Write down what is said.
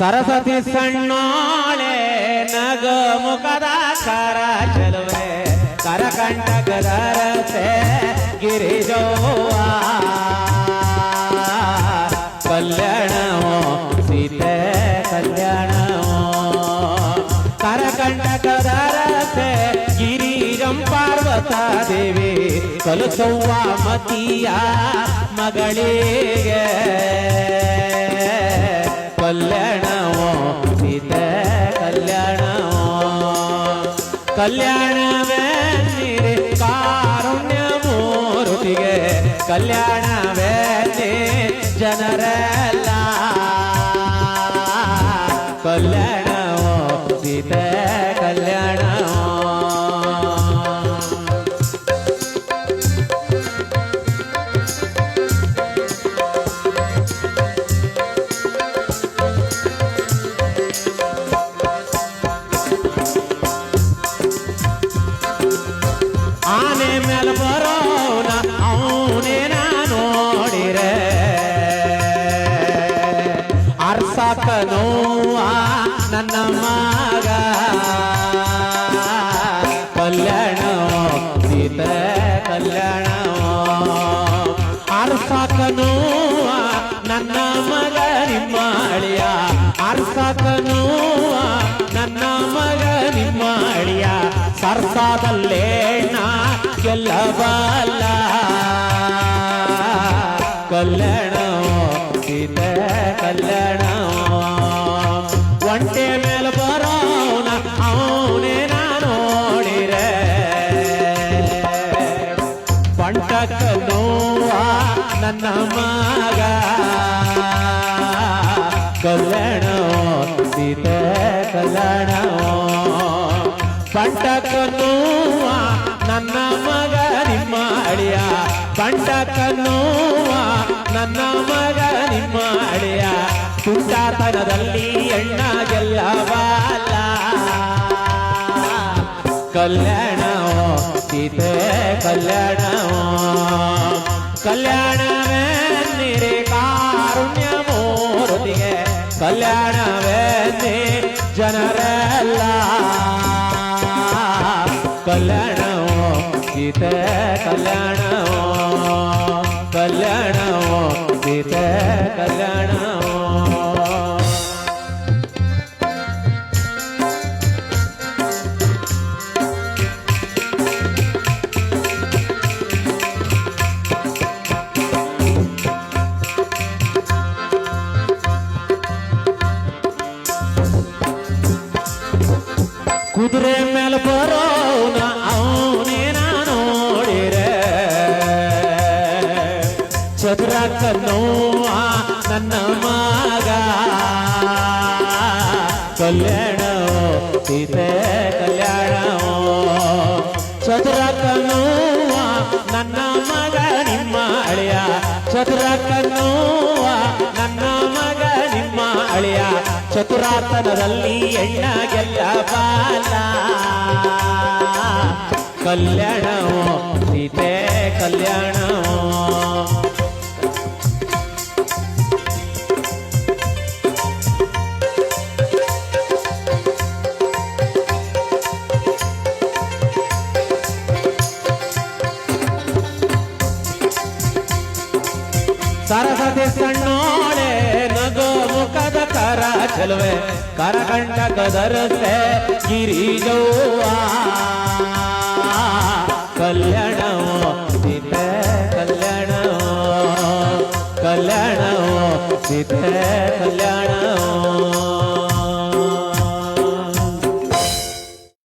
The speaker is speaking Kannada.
ಸರಸ್ವತಿ ಸಣ್ಣಾಳೆ ನಗ ಮುಖದ ಕರ ಚಲುವೆ ಕರಕಂಠಕರಸೆ ಗಿರಿಜೋವ. ಕಲ್ಯಾಣವೋ, ಸೀತೆ ಕಲ್ಯಾಣವೋ ಕರಕಂಠಕರಸೆ ಗಿರಿಜಂ ಪಾರ್ವತಾ ದೇವಿ ಕಲುಸವ್ವ ಮತಿಯ ಮಗಳಿಗೆ. ಕಲ್ಯಾಣವೋ ಸೀತೆ ಕಲ್ಯಾಣವೋ ಕಲ್ಯಾಣವೇ ನೀರೆ ಕಾರುಣ್ಯ ಮೂರುತಿಗೆ ಕಲ್ಯಾಣವೇ ಆನೆ ಮೇಲೆ ಬರೋನ ಅವನೇನ ನೋಡಿರೆ. ಅರ್ಸಕ ನೋವ ನನ್ನ ಮಗ. ಕಲ್ಯಾಣ, ಸೀತೆ ಕಲ್ಯಾಣ. ಅರ್ಸಕ ನೋವ ನನ್ನ ಮಗ. ಗೆಲ್ಲಬಲ್ಲ ಕಲ್ಯಾಣ ಸೀತೆ ಕಲ್ಯಾಣ ಒಂಟೆ ಮೇಲೆ ಬರೋನ ಅವನೇ ನೋಡಿರೆ. ನೋವ ನನ್ನ ಮಗ. ಕಲ್ಯಾಣ ಸೀತೆ ಕಲ್ಯಾಣ ಪಂಟಕ ನೋವ ನನ್ನ ಮಗ ನಿಮ್ಮ ಅಳಿಯ ಬಂಡ ನೋವ ನನ್ನ ಮಗ ನಿಮ್ಮ ಅಳಿಯ ಕುಂಟಾತನದಲ್ಲಿ ಎಣ್ಣ ಗೆಲ್ಲಬಲ್ಲ ಕಲ್ಯಾಣವೋ, ಸೀತೆ, ಕಲ್ಯಾಣವೋ. ಕಲ್ಯಾಣವೇ ನಿರೆ ಕಾರುಣ್ಯ ಮೂರುತಿಗೆ ಕಲ್ಯಾಣವೇ ಜನರೆಲ್ಲ. ಕಲ್ಯಾಣವೋ ಸೀತೆ ಕಲ್ಯಾಣವೋ ಕಲ್ಯಾಣವೋ ಸೀತೆ ಕಲ್ಯಾಣವೋ ಕುದುರೆ ಮೇಲೆ ನೋವ ನನ್ನ ಮಗ. ಕಲ್ಯಾಣ ಸೀತೆ ಕಲ್ಯಾಣ ಚದುರಕ್ಕ ನೋವ ನನ್ನ ಮಗ ನಿಮ್ಮ ಅಳಿಯ. ಚದುರಕ್ಕ ನೋವ ನನ್ನ ಮಗ ನಿಮ್ಮ ಅಳಿಯ. ಚತುರಾತನದಲ್ಲಿ ಎಣ್ಣ ಗೆಲ್ಲ ಬಾಲ. ಕಲ್ಯಾಣವೋ, ಸೀತೆ ಕಲ್ಯಾಣವೋ. ಸರಸ್ವತಿ ಸಣ್ಣೋಳೆ ನಗೋ ಮುಖದ ಕರ ಚೆಲುವೆ ಕರಕಂಡ ಕದರಸೆ ಗಿರಿಜವ್ವ ಕಲ್ಯಾಣವೋ ಸೀತೆ ಕಲ್ಯಾಣವೋ ಕಲ್ಯಾಣವೋ ಸೀತೆ ಕಲ್ಯಾಣವೋ